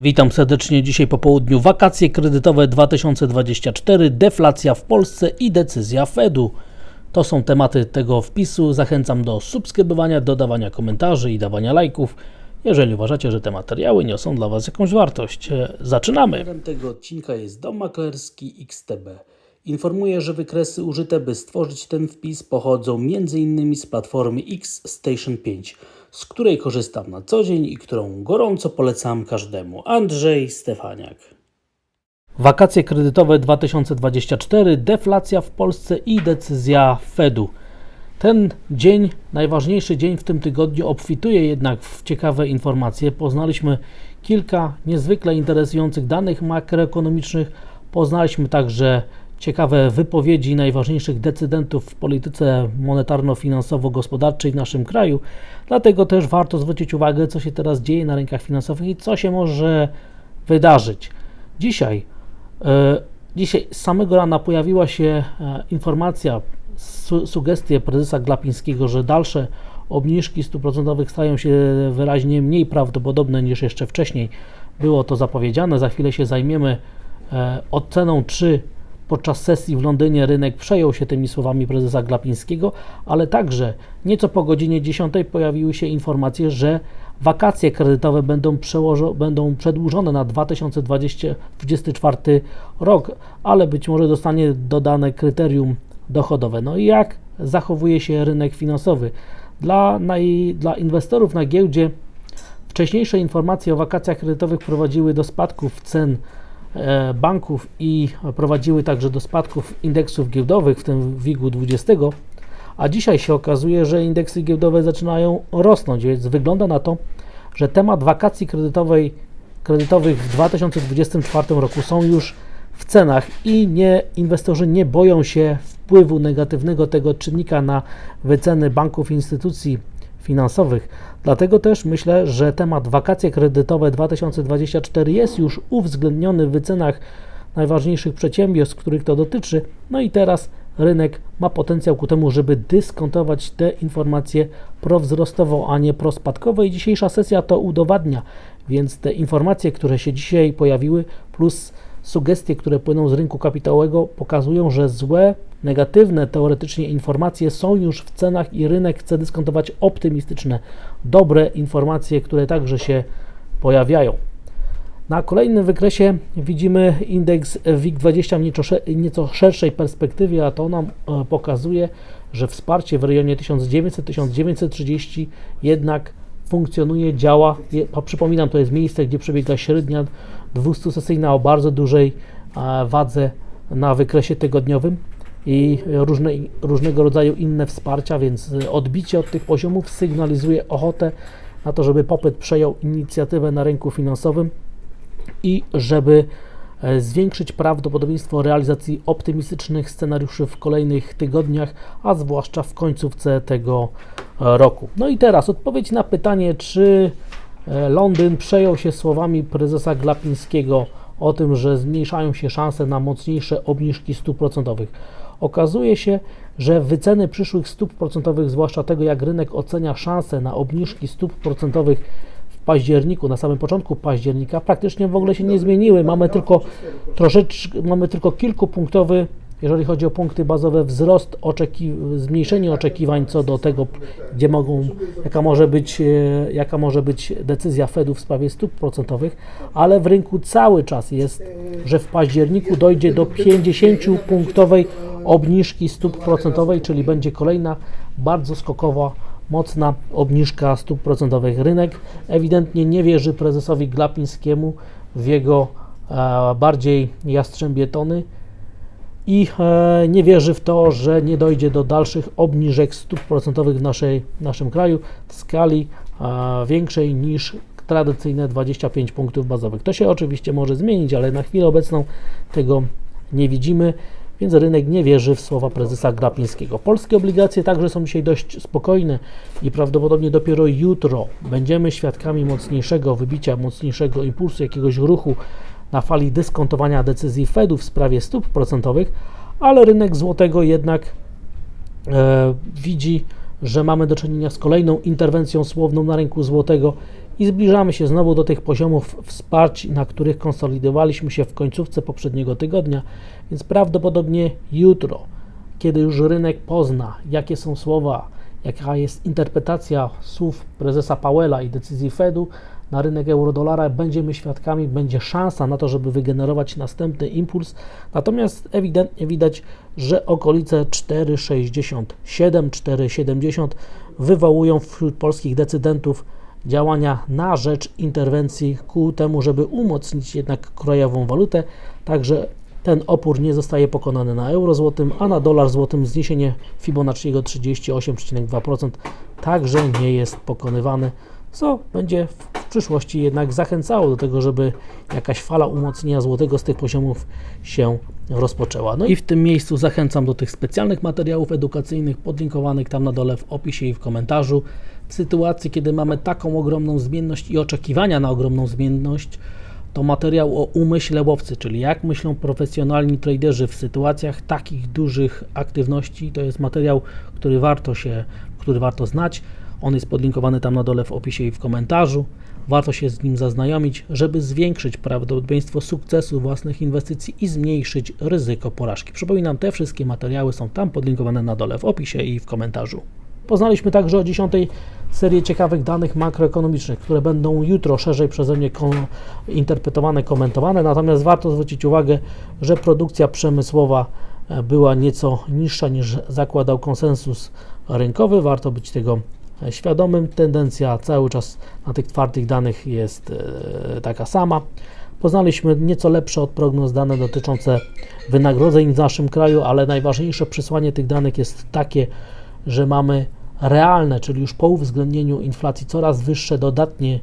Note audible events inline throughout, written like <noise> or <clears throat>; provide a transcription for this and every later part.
Witam serdecznie dzisiaj po południu. Wakacje kredytowe 2024, deflacja w Polsce i decyzja Fedu. To są tematy tego wpisu. Zachęcam do subskrybowania, dodawania komentarzy i dawania lajków, jeżeli uważacie, że te materiały niosą dla Was jakąś wartość. E, Zaczynamy. Tego odcinka jest Dom Maklerski XTB. Informuję, że wykresy użyte, by stworzyć ten wpis pochodzą m.in. z platformy X Station 5, z której korzystam na co dzień i którą gorąco polecam każdemu. Andrzej Stefaniak. Wakacje kredytowe 2024, deflacja w Polsce i decyzja Fedu. Ten dzień, najważniejszy dzień w tym tygodniu, obfituje jednak w ciekawe informacje. Poznaliśmy kilka niezwykle interesujących danych makroekonomicznych. Poznaliśmy także ciekawe wypowiedzi najważniejszych decydentów w polityce monetarno-finansowo-gospodarczej w naszym kraju. Dlatego też warto zwrócić uwagę, co się teraz dzieje na rynkach finansowych i co się może wydarzyć. Dzisiaj, e, dzisiaj z samego rana pojawiła się e, informacja, su, sugestie prezesa Glapińskiego, że dalsze obniżki stóp procentowych stają się wyraźnie mniej prawdopodobne niż jeszcze wcześniej było to zapowiedziane. Za chwilę się zajmiemy e, oceną, czy Podczas sesji w Londynie rynek przejął się tymi słowami prezesa Glapińskiego, ale także nieco po godzinie 10 pojawiły się informacje, że wakacje kredytowe będą, będą przedłużone na 2024 rok, ale być może dostanie dodane kryterium dochodowe. No i jak zachowuje się rynek finansowy? Dla, naj, dla inwestorów na giełdzie wcześniejsze informacje o wakacjach kredytowych prowadziły do spadków cen banków i prowadziły także do spadków indeksów giełdowych, w tym WIG-u 20, a dzisiaj się okazuje, że indeksy giełdowe zaczynają rosnąć, więc wygląda na to, że temat wakacji kredytowej, kredytowych w 2024 roku są już w cenach i nie, inwestorzy nie boją się wpływu negatywnego tego czynnika na wyceny banków i instytucji finansowych. Dlatego też myślę, że temat wakacje kredytowe 2024 jest już uwzględniony w wycenach najważniejszych przedsiębiorstw, których to dotyczy. No i teraz rynek ma potencjał ku temu, żeby dyskontować te informacje prowzrostowo, a nie prospadkowo i dzisiejsza sesja to udowadnia. Więc te informacje, które się dzisiaj pojawiły, plus sugestie, które płyną z rynku kapitałowego, pokazują, że złe, negatywne teoretycznie informacje są już w cenach i rynek chce dyskontować optymistyczne, dobre informacje, które także się pojawiają. Na kolejnym wykresie widzimy indeks WIG20 w nieco, szerszej perspektywie, a to nam e, pokazuje, że wsparcie w rejonie 1900-1930 jednak funkcjonuje, działa. Przypominam, to jest miejsce, gdzie przebiega średnia 200-sesyjna o bardzo dużej e, wadze na wykresie tygodniowym i różne, różnego rodzaju inne wsparcia, więc odbicie od tych poziomów sygnalizuje ochotę na to, żeby popyt przejął inicjatywę na rynku finansowym i żeby e, zwiększyć prawdopodobieństwo realizacji optymistycznych scenariuszy w kolejnych tygodniach, a zwłaszcza w końcówce tego e, roku. No i teraz odpowiedź na pytanie, czy e, Londyn przejął się słowami prezesa Glapińskiego o tym, że zmniejszają się szanse na mocniejsze obniżki stóp procentowych. Okazuje się, że wyceny przyszłych stóp procentowych, zwłaszcza tego, jak rynek ocenia szanse na obniżki stóp procentowych w październiku, na samym początku października, praktycznie w ogóle się nie zmieniły. Mamy tylko troszeczkę, mamy tylko kilkupunktowy jeżeli chodzi o punkty bazowe, wzrost, oczeki zmniejszenie oczekiwań co do tego, gdzie mogą, jaka może być, e, jaka może być decyzja Fedu w sprawie stóp procentowych, ale w rynku cały czas jest, że w październiku dojdzie do 50-punktowej obniżki stóp procentowej, czyli będzie kolejna bardzo skokowa, mocna obniżka stóp procentowych. Rynek ewidentnie nie wierzy prezesowi Glapińskiemu w jego e, bardziej jastrzębie tony i e, nie wierzy w to, że nie dojdzie do dalszych obniżek stóp procentowych w naszej, naszym kraju w skali e, większej niż tradycyjne 25 punktów bazowych. To się oczywiście może zmienić, ale na chwilę obecną tego nie widzimy, więc rynek nie wierzy w słowa prezesa Grapińskiego. Polskie obligacje także są dzisiaj dość spokojne i prawdopodobnie dopiero jutro będziemy świadkami mocniejszego wybicia, mocniejszego impulsu, jakiegoś ruchu na fali dyskontowania decyzji Fedu w sprawie stóp procentowych, ale rynek złotego jednak e, widzi że mamy do czynienia z kolejną interwencją słowną na rynku złotego i zbliżamy się znowu do tych poziomów wsparć, na których konsolidowaliśmy się w końcówce poprzedniego tygodnia, więc prawdopodobnie jutro, kiedy już rynek pozna, jakie są słowa, jaka jest interpretacja słów prezesa Powella i decyzji Fedu na rynek euro-dolara, będziemy świadkami, będzie szansa na to, żeby wygenerować następny impuls. Natomiast ewidentnie widać, że okolice 4,67, 4,70 wywołują wśród polskich decydentów działania na rzecz interwencji ku temu, żeby umocnić jednak krajową walutę. Także ten opór nie zostaje pokonany na euro złotym, a na dolar złotym zniesienie Fibonacciego 38,2% także nie jest pokonywane, co będzie w przyszłości jednak zachęcało do tego, żeby jakaś fala umocnienia złotego z tych poziomów się rozpoczęła. No i w tym miejscu zachęcam do tych specjalnych materiałów edukacyjnych podlinkowanych tam na dole w opisie i w komentarzu. W sytuacji, kiedy mamy taką ogromną zmienność i oczekiwania na ogromną zmienność, to materiał o umyśle łowcy, czyli jak myślą profesjonalni traderzy w sytuacjach takich dużych aktywności. To jest materiał, który warto się, który warto znać. On jest podlinkowany tam na dole w opisie i w komentarzu. Warto się z nim zaznajomić, żeby zwiększyć prawdopodobieństwo sukcesu własnych inwestycji i zmniejszyć ryzyko porażki. Przypominam, te wszystkie materiały są tam podlinkowane na dole w opisie i w komentarzu. Poznaliśmy także o 10 serię ciekawych danych makroekonomicznych, które będą jutro szerzej przeze mnie kom interpretowane, komentowane. Natomiast warto zwrócić uwagę, że produkcja przemysłowa e, była nieco niższa niż zakładał konsensus rynkowy. Warto być tego świadomym. Tendencja cały czas na tych twardych danych jest e, taka sama. Poznaliśmy nieco lepsze od prognoz dane dotyczące wynagrodzeń w naszym kraju, ale najważniejsze przesłanie tych danych jest takie, że mamy realne, czyli już po uwzględnieniu inflacji coraz wyższe dodatnie,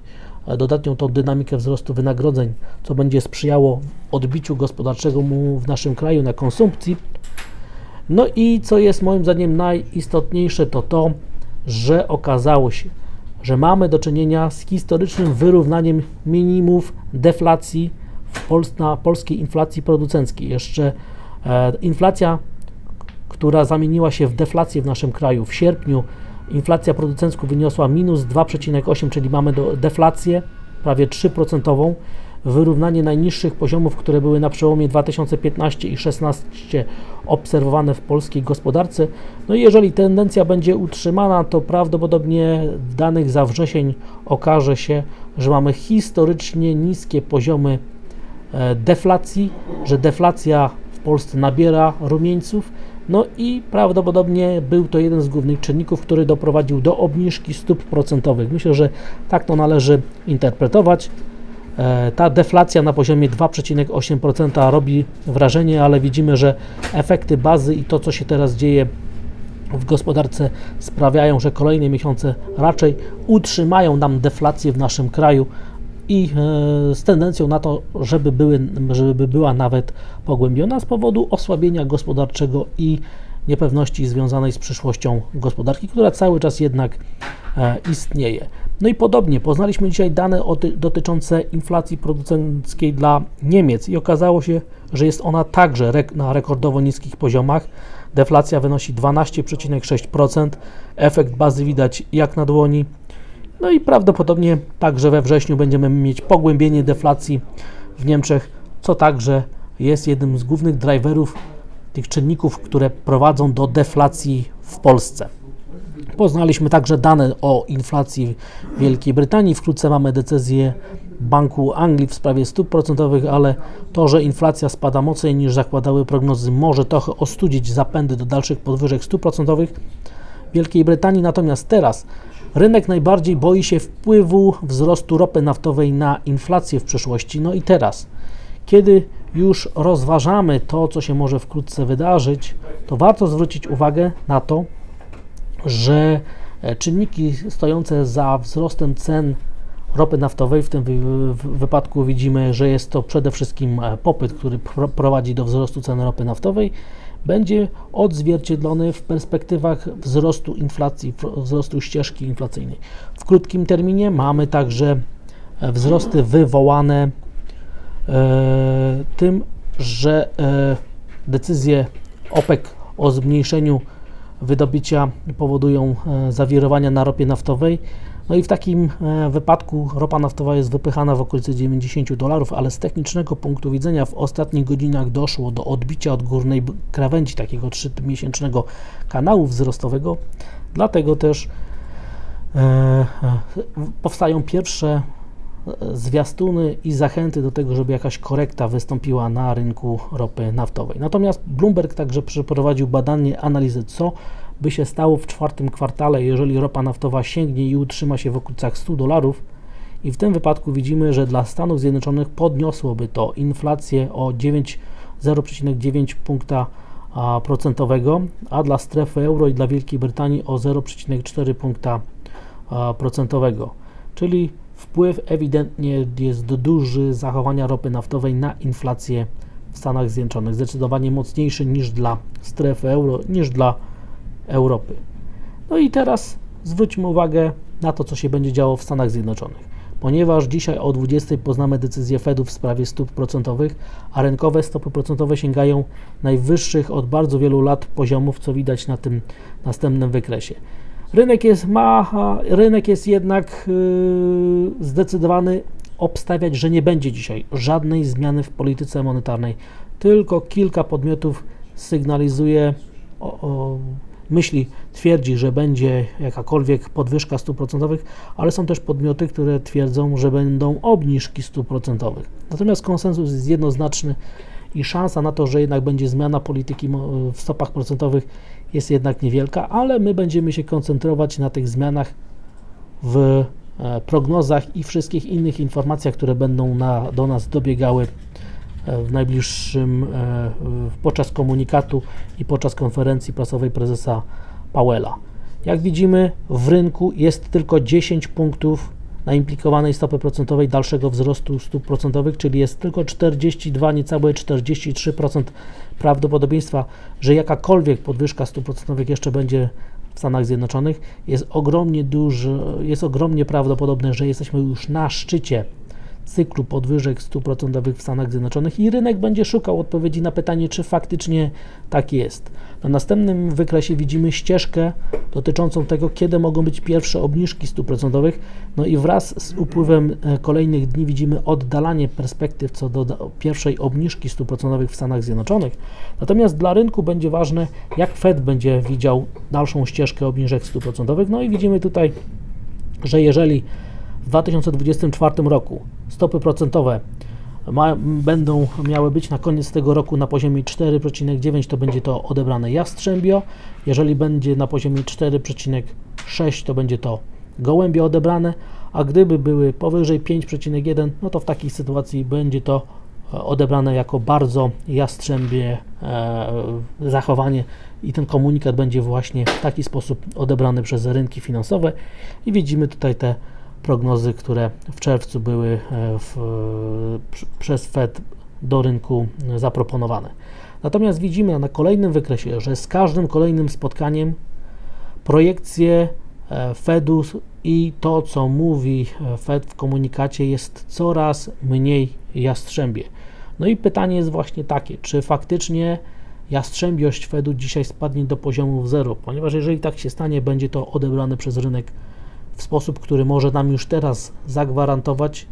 dodatnią tą dynamikę wzrostu wynagrodzeń, co będzie sprzyjało odbiciu gospodarczemu w naszym kraju na konsumpcji. No i co jest moim zdaniem najistotniejsze, to to, że okazało się, że mamy do czynienia z historycznym wyrównaniem minimów deflacji w na polskiej inflacji producenckiej. Jeszcze e, inflacja, która zamieniła się w deflację w naszym kraju w sierpniu inflacja producencka wyniosła minus 2,8, czyli mamy do deflację prawie 3%, wyrównanie najniższych poziomów, które były na przełomie 2015 i 2016 obserwowane w polskiej gospodarce. No i jeżeli tendencja będzie utrzymana, to prawdopodobnie w danych za wrzesień okaże się, że mamy historycznie niskie poziomy e, deflacji, że deflacja w Polsce nabiera rumieńców, no i prawdopodobnie był to jeden z głównych czynników, który doprowadził do obniżki stóp procentowych. Myślę, że tak to należy interpretować. E, ta deflacja na poziomie 2,8% robi wrażenie, ale widzimy, że efekty bazy i to, co się teraz dzieje w gospodarce, sprawiają, że kolejne miesiące raczej utrzymają nam deflację w naszym kraju i e, z tendencją na to, żeby, były, żeby była nawet pogłębiona z powodu osłabienia gospodarczego i niepewności związanej z przyszłością gospodarki, która cały czas jednak e, istnieje. No i podobnie, poznaliśmy dzisiaj dane dotyczące inflacji producenckiej dla Niemiec i okazało się, że jest ona także na rekordowo niskich poziomach. Deflacja wynosi 12,6%, efekt bazy widać jak na dłoni. No i prawdopodobnie także we wrześniu będziemy mieć pogłębienie deflacji w Niemczech, co także jest jednym z głównych driverów tych czynników, które prowadzą do deflacji w Polsce. Poznaliśmy także dane o inflacji w Wielkiej Brytanii. Wkrótce mamy decyzję Banku Anglii w sprawie stóp procentowych, ale to, że inflacja spada mocniej niż zakładały prognozy, może trochę ostudzić zapędy do dalszych podwyżek stóp procentowych Wielkiej Brytanii. Natomiast teraz Rynek najbardziej boi się wpływu wzrostu ropy naftowej na inflację w przyszłości. No i teraz, kiedy już rozważamy to, co się może wkrótce wydarzyć, to warto zwrócić uwagę na to, że e, czynniki stojące za wzrostem cen ropy naftowej, w tym wypadku widzimy, że jest to przede wszystkim e, popyt, który prowadzi do wzrostu cen ropy naftowej, będzie odzwierciedlony w perspektywach wzrostu inflacji, wzrostu ścieżki inflacyjnej. W krótkim terminie mamy także e, wzrosty wywołane tym, że e, decyzje OPEC o zmniejszeniu wydobycia powodują e, zawirowania na ropie naftowej. No i w takim e, wypadku ropa naftowa jest wypychana w okolicy 90 dolarów, ale z technicznego punktu widzenia w ostatnich godzinach doszło do odbicia od górnej krawędzi takiego 3-miesięcznego kanału wzrostowego. Dlatego też e, e, powstają pierwsze e, zwiastuny i zachęty do tego, żeby jakaś korekta wystąpiła na rynku ropy naftowej. Natomiast Bloomberg także przeprowadził badanie analizy, co by się stało w czwartym kwartale, jeżeli ropa naftowa sięgnie i utrzyma się w okolicach 100 dolarów. I w tym wypadku widzimy, że dla Stanów Zjednoczonych podniosłoby to inflację o 9 0,9 punkta procentowego, a dla strefy euro i dla Wielkiej Brytanii o 0,4 punkta procentowego. Czyli wpływ ewidentnie jest duży zachowania ropy naftowej na inflację w Stanach Zjednoczonych, zdecydowanie mocniejszy niż dla strefy euro, niż dla Europy. No i teraz zwróćmy uwagę na to, co się będzie działo w Stanach Zjednoczonych. Ponieważ dzisiaj o 20 poznamy decyzję Fedu w sprawie stóp procentowych, a rynkowe stopy procentowe sięgają najwyższych od bardzo wielu lat poziomów, co widać na tym następnym wykresie. Rynek jest, ma, rynek jest jednak yy, zdecydowany obstawiać, że nie będzie dzisiaj żadnej zmiany w polityce monetarnej, tylko kilka podmiotów sygnalizuje o, o myśli, twierdzi, że będzie jakakolwiek podwyżka stóp procentowych, ale są też podmioty, które twierdzą, że będą obniżki stóp procentowych. Natomiast konsensus jest jednoznaczny i szansa na to, że jednak będzie zmiana polityki w stopach procentowych jest jednak niewielka, ale my będziemy się koncentrować na tych zmianach w e, prognozach i wszystkich innych informacjach, które będą na, do nas dobiegały e, w najbliższym, e, podczas komunikatu i podczas konferencji prasowej prezesa Powella. Jak widzimy, w rynku jest tylko 10 punktów na implikowanej stopy procentowej dalszego wzrostu stóp procentowych, czyli jest tylko 42, niecałe 43% prawdopodobieństwa, że jakakolwiek podwyżka stóp procentowych jeszcze będzie w Stanach Zjednoczonych. Jest ogromnie duży, jest ogromnie prawdopodobne, że jesteśmy już na szczycie cyklu podwyżek stóp procentowych w Stanach Zjednoczonych i rynek będzie szukał odpowiedzi na pytanie, czy faktycznie tak jest. Na następnym wykresie widzimy ścieżkę dotyczącą tego, kiedy mogą być pierwsze obniżki stóp procentowych, no i wraz z upływem e, kolejnych dni widzimy oddalanie perspektyw co do pierwszej obniżki stóp procentowych w Stanach Zjednoczonych. Natomiast dla rynku będzie ważne, jak Fed będzie widział dalszą ścieżkę obniżek stóp procentowych, no i widzimy tutaj, że jeżeli w 2024 roku. Stopy procentowe ma, będą miały być na koniec tego roku na poziomie 4,9, to będzie to odebrane Jastrzębio. Jeżeli będzie na poziomie 4,6, to będzie to Gołębie odebrane, a gdyby były powyżej 5,1, no to w takiej sytuacji będzie to e, odebrane jako bardzo jastrzębie e, zachowanie i ten komunikat będzie właśnie w taki sposób odebrany przez rynki finansowe. I widzimy tutaj te prognozy, które w czerwcu były e, w, przez Fed do rynku zaproponowane. Natomiast widzimy na kolejnym wykresie, że z każdym kolejnym spotkaniem projekcje e, Fedu i to, co mówi e, Fed w komunikacie, jest coraz mniej jastrzębie. No i pytanie jest właśnie takie, czy faktycznie jastrzębiość Fedu dzisiaj spadnie do poziomu 0, ponieważ jeżeli tak się stanie, będzie to odebrane przez rynek w sposób, który może nam już teraz zagwarantować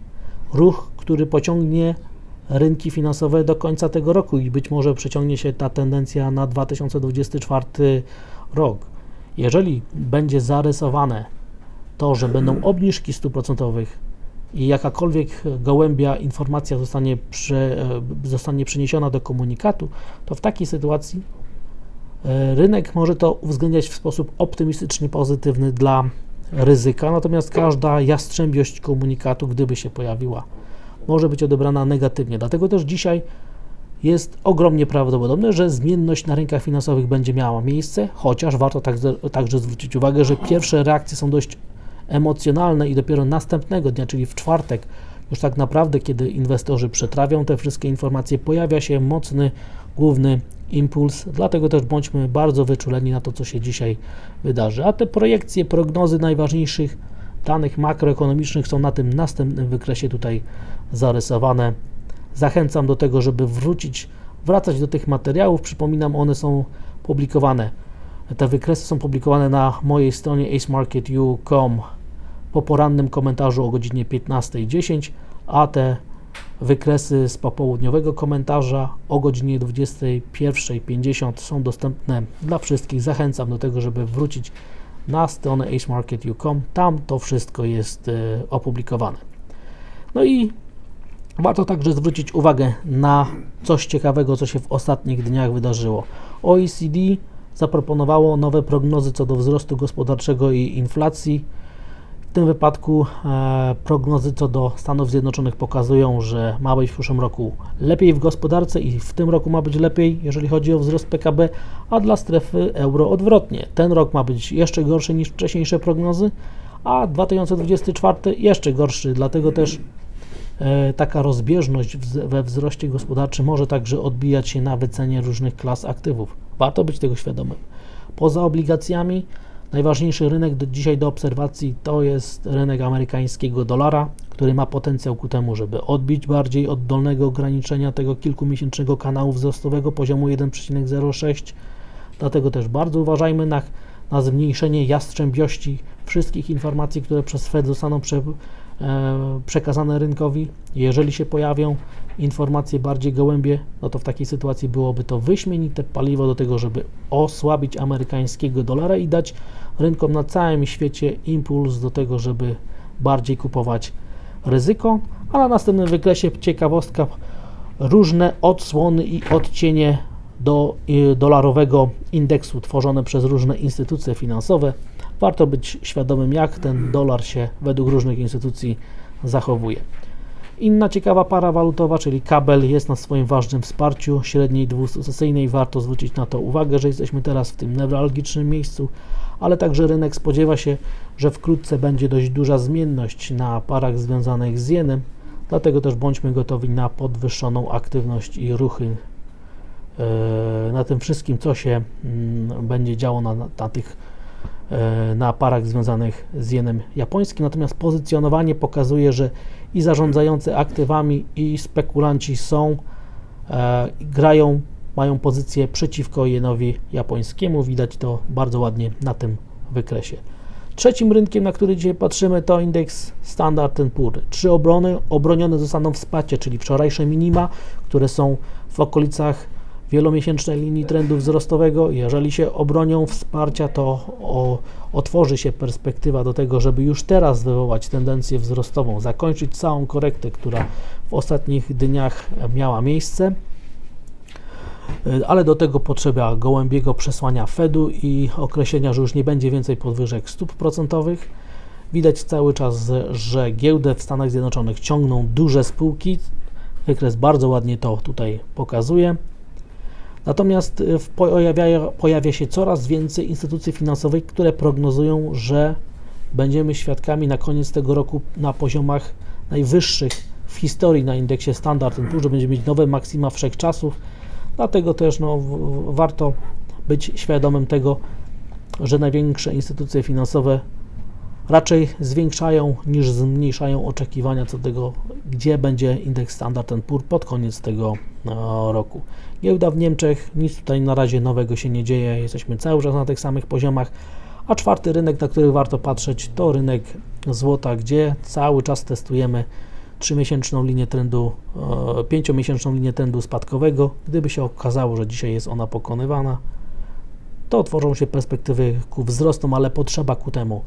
ruch, który pociągnie rynki finansowe do końca tego roku i być może przeciągnie się ta tendencja na 2024 rok. Jeżeli będzie zarysowane to, że będą <clears throat> obniżki stóp procentowych i jakakolwiek gołębia informacja zostanie, prze, zostanie przeniesiona do komunikatu, to w takiej sytuacji e, rynek może to uwzględniać w sposób optymistycznie pozytywny dla ryzyka, natomiast każda jastrzębiość komunikatu, gdyby się pojawiła, może być odebrana negatywnie. Dlatego też dzisiaj jest ogromnie prawdopodobne, że zmienność na rynkach finansowych będzie miała miejsce, chociaż warto także, także zwrócić uwagę, że pierwsze reakcje są dość emocjonalne i dopiero następnego dnia, czyli w czwartek, już tak naprawdę, kiedy inwestorzy przetrawią te wszystkie informacje, pojawia się mocny główny impuls, dlatego też bądźmy bardzo wyczuleni na to, co się dzisiaj wydarzy. A te projekcje, prognozy najważniejszych danych makroekonomicznych są na tym następnym wykresie tutaj zarysowane. Zachęcam do tego, żeby wrócić, wracać do tych materiałów. Przypominam, one są publikowane Te wykresy są publikowane na mojej stronie acemarketu.com po porannym komentarzu o godzinie 15.10, a te wykresy z popołudniowego komentarza o godzinie 21.50 są dostępne dla wszystkich. Zachęcam do tego, żeby wrócić na stronę acemarketu.com. Tam to wszystko jest e, opublikowane. No i warto także zwrócić uwagę na coś ciekawego, co się w ostatnich dniach wydarzyło. OECD zaproponowało nowe prognozy co do wzrostu gospodarczego i inflacji. W tym wypadku e, prognozy co do Stanów Zjednoczonych pokazują, że ma być w przyszłym roku lepiej w gospodarce i w tym roku ma być lepiej, jeżeli chodzi o wzrost PKB, a dla strefy euro odwrotnie. Ten rok ma być jeszcze gorszy niż wcześniejsze prognozy, a 2024 jeszcze gorszy, dlatego też e, taka rozbieżność w, we wzroście gospodarczym może także odbijać się na wycenie różnych klas aktywów. Warto być tego świadomym. Poza obligacjami Najważniejszy rynek do, dzisiaj do obserwacji to jest rynek amerykańskiego dolara, który ma potencjał ku temu, żeby odbić bardziej od dolnego ograniczenia tego kilkumiesięcznego kanału wzrostowego poziomu 1,06. Dlatego też bardzo uważajmy na, na zmniejszenie jastrzębiości wszystkich informacji, które przez Fed zostaną prze, e, przekazane rynkowi. Jeżeli się pojawią informacje bardziej gołębie, no to w takiej sytuacji byłoby to wyśmienite paliwo do tego, żeby osłabić amerykańskiego dolara i dać rynkom na całym świecie impuls do tego, żeby bardziej kupować ryzyko, a na następnym wykresie ciekawostka różne odsłony i odcienie do y, dolarowego indeksu tworzone przez różne instytucje finansowe. Warto być świadomym, jak ten dolar się według różnych instytucji zachowuje. Inna ciekawa para walutowa, czyli kabel, jest na swoim ważnym wsparciu średniej dwustosunkowej. Warto zwrócić na to uwagę, że jesteśmy teraz w tym newralgicznym miejscu, ale także rynek spodziewa się, że wkrótce będzie dość duża zmienność na parach związanych z jenem, dlatego też bądźmy gotowi na podwyższoną aktywność i ruchy e, na tym wszystkim, co się mm, będzie działo na, na tych e, na parach związanych z jenem japońskim. Natomiast pozycjonowanie pokazuje, że i zarządzający aktywami, i spekulanci są, e, grają mają pozycję przeciwko jenowi japońskiemu. Widać to bardzo ładnie na tym wykresie. Trzecim rynkiem, na który dzisiaj patrzymy, to indeks Standard Poor's. Trzy obrony obronione zostaną w spacie, czyli wczorajsze minima, które są w okolicach wielomiesięcznej linii trendu wzrostowego. Jeżeli się obronią wsparcia, to o, otworzy się perspektywa do tego, żeby już teraz wywołać tendencję wzrostową, zakończyć całą korektę, która w ostatnich dniach miała miejsce. E, ale do tego potrzeba gołębiego przesłania Fedu i określenia, że już nie będzie więcej podwyżek stóp procentowych. Widać cały czas, że giełdę w Stanach Zjednoczonych ciągną duże spółki. Wykres bardzo ładnie to tutaj pokazuje. Natomiast e, pojawia, pojawia się coraz więcej instytucji finansowych, które prognozują, że będziemy świadkami na koniec tego roku na poziomach najwyższych w historii na indeksie Standard Poor's, że będziemy mieć nowe maksima wszechczasów Dlatego też no, warto być świadomym tego, że największe instytucje finansowe raczej zwiększają niż zmniejszają oczekiwania co do tego, gdzie będzie indeks Standard Poor's pod koniec tego no, roku. Giełda w Niemczech, nic tutaj na razie nowego się nie dzieje, jesteśmy cały czas na tych samych poziomach, a czwarty rynek, na który warto patrzeć, to rynek złota, gdzie cały czas testujemy 3-miesięczną linię trendu, 5-miesięczną e, linię trendu spadkowego. Gdyby się okazało, że dzisiaj jest ona pokonywana, to otworzą się perspektywy ku wzrostom, ale potrzeba ku temu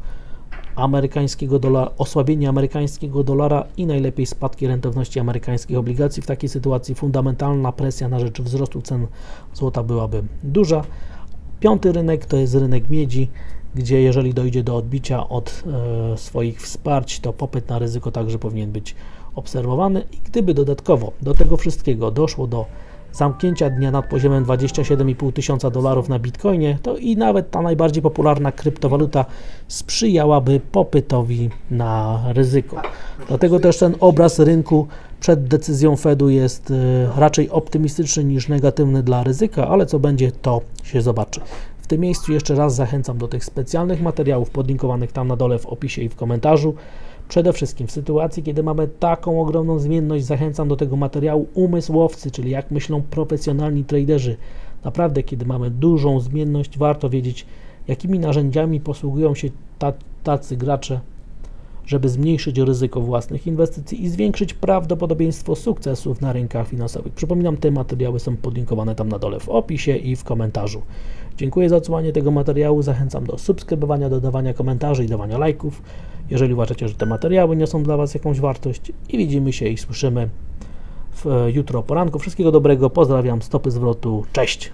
amerykańskiego dolara, osłabienie amerykańskiego dolara i najlepiej spadki rentowności amerykańskich obligacji. W takiej sytuacji fundamentalna presja na rzecz wzrostu cen złota byłaby duża. Piąty rynek to jest rynek miedzi, gdzie jeżeli dojdzie do odbicia od e, swoich wsparć, to popyt na ryzyko także powinien być i gdyby dodatkowo do tego wszystkiego doszło do zamknięcia dnia nad poziomem 27,5 tysiąca dolarów na bitcoinie, to i nawet ta najbardziej popularna kryptowaluta sprzyjałaby popytowi na ryzyko. Dlatego też ten obraz rynku przed decyzją Fedu jest e, raczej optymistyczny niż negatywny dla ryzyka, ale co będzie, to się zobaczy. W tym miejscu jeszcze raz zachęcam do tych specjalnych materiałów podlinkowanych tam na dole w opisie i w komentarzu. Przede wszystkim w sytuacji, kiedy mamy taką ogromną zmienność, zachęcam do tego materiału umysłowcy, czyli jak myślą profesjonalni traderzy. Naprawdę, kiedy mamy dużą zmienność, warto wiedzieć, jakimi narzędziami posługują się ta, tacy gracze, żeby zmniejszyć ryzyko własnych inwestycji i zwiększyć prawdopodobieństwo sukcesów na rynkach finansowych. Przypominam, te materiały są podlinkowane tam na dole w opisie i w komentarzu. Dziękuję za odsłuchanie tego materiału. Zachęcam do subskrybowania, dodawania komentarzy i dawania lajków, jeżeli uważacie, że te materiały niosą dla Was jakąś wartość. I widzimy się i słyszymy w, jutro poranku. Wszystkiego dobrego. Pozdrawiam. Stopy zwrotu. Cześć.